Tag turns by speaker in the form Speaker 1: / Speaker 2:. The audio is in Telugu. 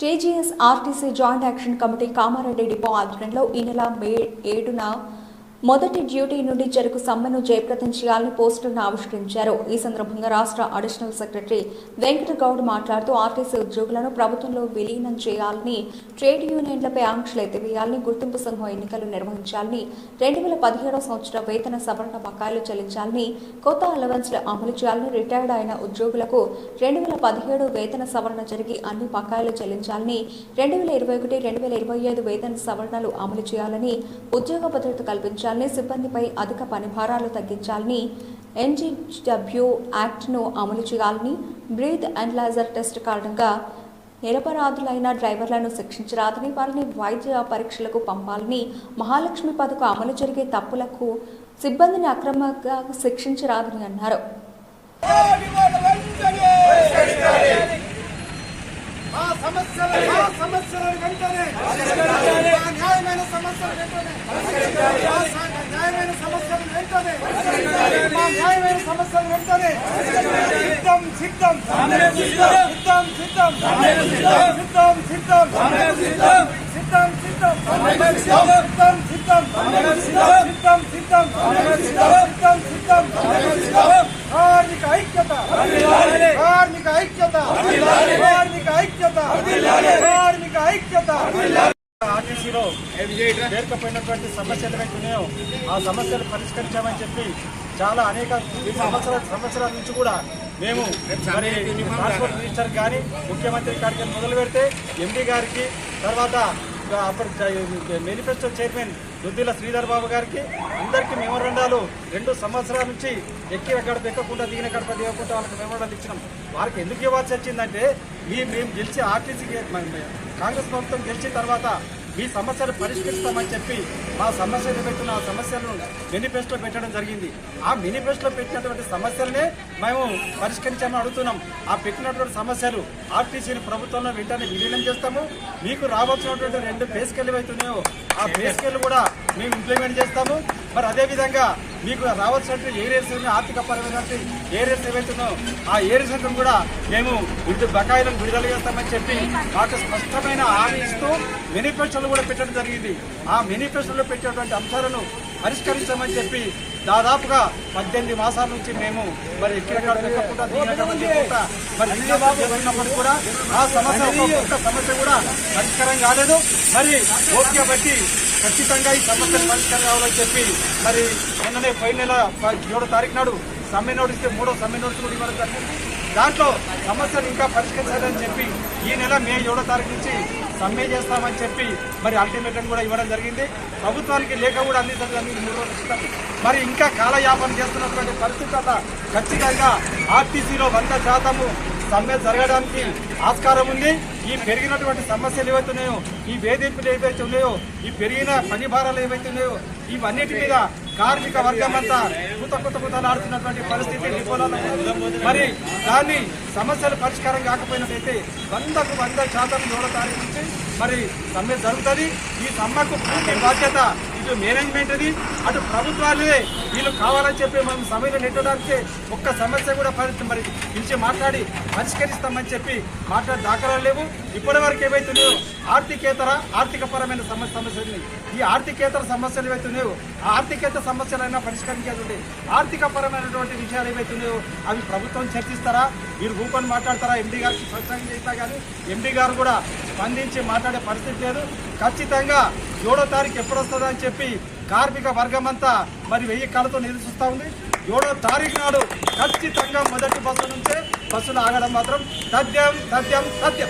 Speaker 1: JGS RTC joint action committee Kamareddy depot ఆధ్వర్యంలో ఈ నెల మే ఏడున మొదటి డ్యూటీ నుండి జరుగు సమ్మెను జయప్రదం చేయాలని పోస్టులను ఆవిష్కరించారు. ఈ సందర్భంగా రాష్ట్ర అడిషనల్ సెక్రటరీ వెంకట గౌడ్ మాట్లాడుతూ ఆర్టీసీ ఉద్యోగులను ప్రభుత్వంలో విలీనం చేయాలని ట్రేడ్ యూనియన్లపై ఆంక్షలు ఎత్తివేయాలని గుర్తింపు సంఘం ఎన్నికలు నిర్వహించాలని రెండు వేల పదిహేడవ సంవత్సర వేతన సవరణ బకాయిలు చెల్లించాలని కొత్త అలవెన్స్లు అమలు చేయాలని రిటైర్డ్ అయిన ఉద్యోగులకు రెండు వేల పదిహేడు వేతన సవరణ జరిగి అన్ని బకాయిలు చెల్లించాలని రెండు వేల ఇరవై ఒకటి రెండు వేల ఇరవై ఐదు వేతన సవరణలు అమలు చేయాలని ఉద్యోగ భద్రత కల్పించారు కల్పించాలని సిబ్బందిపై అధిక పనిభారాలు తగ్గించాలని ఎన్జీడబ్ల్యూ యాక్ట్ను అమలు చేయాలని బ్రీత్ అండ్లైజర్ టెస్ట్ కారణంగా నిరపరాధులైన డ్రైవర్లను శిక్షించరాదని వారిని వైద్య పరీక్షలకు పంపాలని మహాలక్ష్మి పథకం అమలు జరిగే తప్పులకు సిబ్బందిని అక్రమంగా శిక్షించరాదని అన్నారు
Speaker 2: ఆ సమస్యలు ఆ సమస్యలను వెంటనే ఆ న్యాయమైన సమస్యలు వెంటనే ఆ స- న్యాయమైన సమస్యలు వెంటనే ఆ న్యాయమైన సమస్యలు వెంటనే సిద్ధం సిద్ధం సిద్ధం సిద్ధం సిద్ధం సిద్ధం సిద్ధం సిద్ధం సిద్ధం సిద్ధం సిద్ధం సిద్ధం సిద్ధం సిద్ధం కార్మిక ఐక్యత కార్మిక ఐక్యత కార్మిక ఐక్యత కార్మిక ఐక్యత ఆర్టీసీలో పేర్కొపోయినటువంటి సమస్యలు ఏవైతున్నాయో ఆ సమస్యలు పరిష్కరించామని చెప్పి చాలా అనేక సంవత్సరాల సంవత్సరాల నుంచి కూడా మేము ట్రాన్స్పోర్ట్ మినిస్టర్ కానీ ముఖ్యమంత్రి గారికి మొదలు పెడితే ఎండి గారికి తర్వాత అప్పటి మేనిఫెస్టో చైర్మన్ దుద్దిల శ్రీధర్ బాబు గారికి అందరికీ మెమోరండాలు. రెండు సంవత్సరాల నుంచి ఎక్కి ఎక్కడ ఎక్కకుండా దిగిన గడప దిగకుండా వాళ్ళకి మెమోరండాలు ఇచ్చినాం. వారికి ఎందుకు ఇవ్వాల్సి వచ్చిందంటే మీ మేము గెలిచి ఆర్టీసీకి కాంగ్రెస్ ప్రభుత్వం గెలిచిన తర్వాత మీ సమస్యలు పరిష్కరిస్తామని చెప్పి మా సమస్యలు పెట్టిన ఆ సమస్యలను మేనిఫెస్టో పెట్టడం జరిగింది. ఆ మేనిఫెస్టో పెట్టినటువంటి సమస్యలనే మేము పరిష్కరించామని అడుగుతున్నాం. ఆ పెట్టినటువంటి సమస్యలు ఆర్టీసీని ప్రభుత్వంలో వెంటనే విలీనం చేస్తాము. మీకు రావాల్సినటువంటి రెండు పే స్కేల్ ఏవైతున్నాయో ఆ పే స్కేల్ కూడా మేము ఇంప్లిమెంట్ చేస్తాము. మరి అదేవిధంగా మీకు రావాల్సినటువంటి ఏరియాస్ ఆర్థిక పరమైనటువంటి ఏరియాస్ ఏవైతున్నాయో ఆ ఏరియాస్ కూడా మేము విడుదల బకాయిలను విడుదల చేస్తామని చెప్పి మాకు స్పష్టమైన హామీ ఇస్తూ మేనిఫెస్టోలు కూడా పెట్టడం జరిగింది. ఆ మేనిఫెస్టోలో పెట్టేటువంటి అంశాలను పరిష్కరించామని చెప్పి దాదాపుగా పద్దెనిమిది మాసాల నుంచి మేము మరి ఎక్కడ పెట్టకుండా మరి చేస్తున్నప్పుడు కూడా ఆ సమస్య సమస్య కూడా పరిష్కారం కాలేదు. మరి ఓకే బట్టి ఖచ్చితంగా ఈ సమస్యలు పరిష్కారం కావాలని చెప్పి మరి నిన్ననే పై నెల ఏడో తారీఖు నాడు సమ్మె నోటీస్ మూడో సమ్మె నోటీస్ కూడా ఇవ్వడం జరిగింది. దాంట్లో సమస్యలు ఇంకా పరిష్కరించాలని చెప్పి ఈ నెల మే ఏడో తారీఖు నుంచి సమ్మె చేస్తామని చెప్పి మరి అల్టిమేటం కూడా ఇవ్వడం జరిగింది. ప్రభుత్వానికి లేఖ కూడా అందించడానికి మూడు రోజులు మరి ఇంకా కాలయాపన చేస్తున్నటువంటి పరిస్థితి వల్ల ఖచ్చితంగా ఆర్టీసీలో వంద శాతము సమ్మె జరగడానికి ఆస్కారం ఉంది. ఈ పెరిగినటువంటి సమస్యలు ఏవైతున్నాయో ఈ వేధింపులు ఏవైతే ఉన్నాయో ఈ పెరిగిన పని భారాలు ఏవైతే ఉన్నాయో ఇవన్నిటి మీద కార్మిక వర్గం అంతా కుత కుత కుతలాడుతున్నటువంటి పరిస్థితి మరి దాన్ని సమస్యలు పరిష్కారం కాకపోయినట్లయితే వందకు వంద శాతం ఏడో తారీఖు నుంచి మరి సమ్మె జరుగుతుంది. ఈ సమ్మెకు పూర్తి బాధ్యత ఇటు మేనేజ్మెంట్ అది అటు ప్రభుత్వాలే వీళ్ళు కావాలని చెప్పి మనం సమయంలో నెట్టడానికి ఒక్క సమస్య కూడా పరిస్థితి మరి పిలిచి మాట్లాడి పరిష్కరిస్తామని చెప్పి మాట్లాడే దాఖలాలు లేవు. ఇప్పటి వరకు ఏవైతున్నాయో ఆర్థికేతర ఆర్థిక పరమైన సమస్య సమస్యలు ఈ ఆర్థికేతర సమస్యలు ఏవైతున్నాయో ఆ ఆర్థికేతర సమస్యలైనా పరిష్కరించేది ఆర్థిక పరమైనటువంటి విషయాలు ఏవైతున్నాయో అవి ప్రభుత్వం చర్చిస్తారా? మీరు రూపని మాట్లాడతారా? ఎండీ గారికి స్పష్టంగా చేస్తా కానీ ఎండీ గారు కూడా స్పందించి మాట్లాడే పరిస్థితి లేదు. ఖచ్చితంగా ఏడో తారీఖు ఎప్పుడు వస్తుందని చెప్పి చెప్పి కార్మిక వర్గం అంతా మరి వెయ్యి కళ్ళతో నిలుచుస్తూ ఉంది. ఏడో తారీఖు నాడు ఖచ్చితంగా మొదటి బస్సు నుంచే బస్సులు ఆగడం మాత్రం సత్యం సత్యం సత్యం.